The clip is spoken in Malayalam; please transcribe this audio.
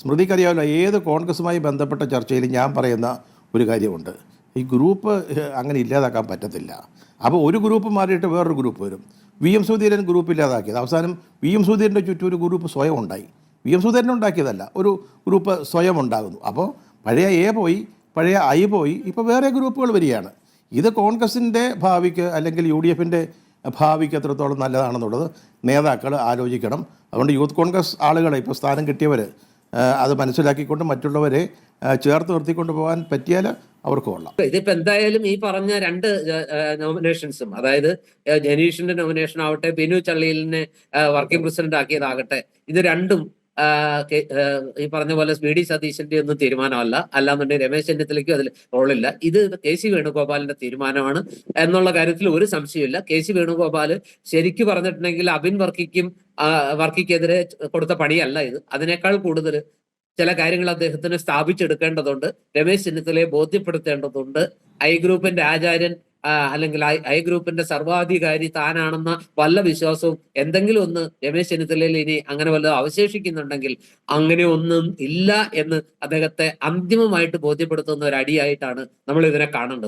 സ്മൃതിക്കറിയാവില്ല ഏത് കോൺഗ്രസുമായി ബന്ധപ്പെട്ട ചർച്ചയിൽ ഞാൻ പറയുന്ന ഒരു കാര്യമുണ്ട്. ഈ ഗ്രൂപ്പ് അങ്ങനെ ഇല്ലാതാക്കാൻ പറ്റത്തില്ല. അപ്പോൾ ഒരു ഗ്രൂപ്പ് മാറിയിട്ട് വേറൊരു ഗ്രൂപ്പ് വരും. വി എം സുധീരൻ ഗ്രൂപ്പ് ഇല്ലാതാക്കിയത്. അവസാനം വി എം സുധീരന്റെ ചുറ്റും ഒരു ഗ്രൂപ്പ് സ്വയം ഉണ്ടായി. വി എം സുധീരൻ ഉണ്ടാക്കിയതല്ല ഒരു ഗ്രൂപ്പ് സ്വയം ഉണ്ടാകുന്നു. അപ്പോൾ പഴയ എ പോയി പഴയ ഐ പോയി ഇപ്പോൾ വേറെ ഗ്രൂപ്പുകൾ വരികയാണ്. ഇത് കോൺഗ്രസിന്റെ ഭാവിക്ക് അല്ലെങ്കിൽ യു ഡി എഫിന്റെ ഭാവിക്ക് എത്രത്തോളം നല്ലതാണെന്നുള്ളത് നേതാക്കൾ ആലോചിക്കണം. അതുകൊണ്ട് യൂത്ത് കോൺഗ്രസ് ആളുകളെ ഇപ്പോൾ സ്ഥാനം കിട്ടിയവർ അത് മനസ്സിലാക്കിക്കൊണ്ട് മറ്റുള്ളവരെ ചേർത്ത് നിർത്തിക്കൊണ്ട് പോകാൻ പറ്റിയാൽ അവർക്ക് കൊള്ളാം. ഇതിപ്പോ എന്തായാലും ഈ പറഞ്ഞ രണ്ട് നോമിനേഷൻസും അതായത് ജനീഷിന്റെ നോമിനേഷൻ ആവട്ടെ ബിനു ചള്ളിയിലിനെ വർക്കിംഗ് പ്രസിഡന്റ് ആക്കിയതാകട്ടെ ഇത് രണ്ടും ഈ പറഞ്ഞ പോലെ വി ഡി സതീശന്റെ ഒന്നും തീരുമാനമല്ല. അല്ലാന്നുണ്ടെങ്കിൽ രമേശ് ചെന്നിത്തലയ്ക്കും അതിൽ റോളില്ല. ഇത് കെ സി വേണുഗോപാലിന്റെ തീരുമാനമാണ് എന്നുള്ള കാര്യത്തിൽ ഒരു സംശയമില്ല കെ സി വേണുഗോപാൽ ശരിക്കു പറഞ്ഞിട്ടുണ്ടെങ്കിൽ അബിൻ വർക്കിക്കും വർക്കിക്കെതിരെ കൊടുത്ത പണിയല്ല ഇത്. അതിനേക്കാൾ കൂടുതൽ ചില കാര്യങ്ങൾ അദ്ദേഹത്തിന് സ്ഥാപിച്ചെടുക്കേണ്ടതുണ്ട്. രമേശ് ചെന്നിത്തലയെ ബോധ്യപ്പെടുത്തേണ്ടതുണ്ട്. ഐ ഗ്രൂപ്പിന്റെ ആചാര്യൻ അല്ലെങ്കിൽ ഐ ഗ്രൂപ്പിന്റെ സർവാധികാരി താനാണെന്ന വല്ല വിശ്വാസവും എന്തെങ്കിലും ഒന്ന് രമേശ് ചെന്നിത്തലയിൽ ഇനി അങ്ങനെ വല്ലതും അവശേഷിക്കുന്നുണ്ടെങ്കിൽ അങ്ങനെ ഒന്നും ഇല്ല എന്ന് അദ്ദേഹത്തെ അന്തിമമായിട്ട് ബോധ്യപ്പെടുത്തുന്ന ഒരു അടിയായിട്ടാണ് നമ്മൾ ഇതിനെ കാണേണ്ടത്.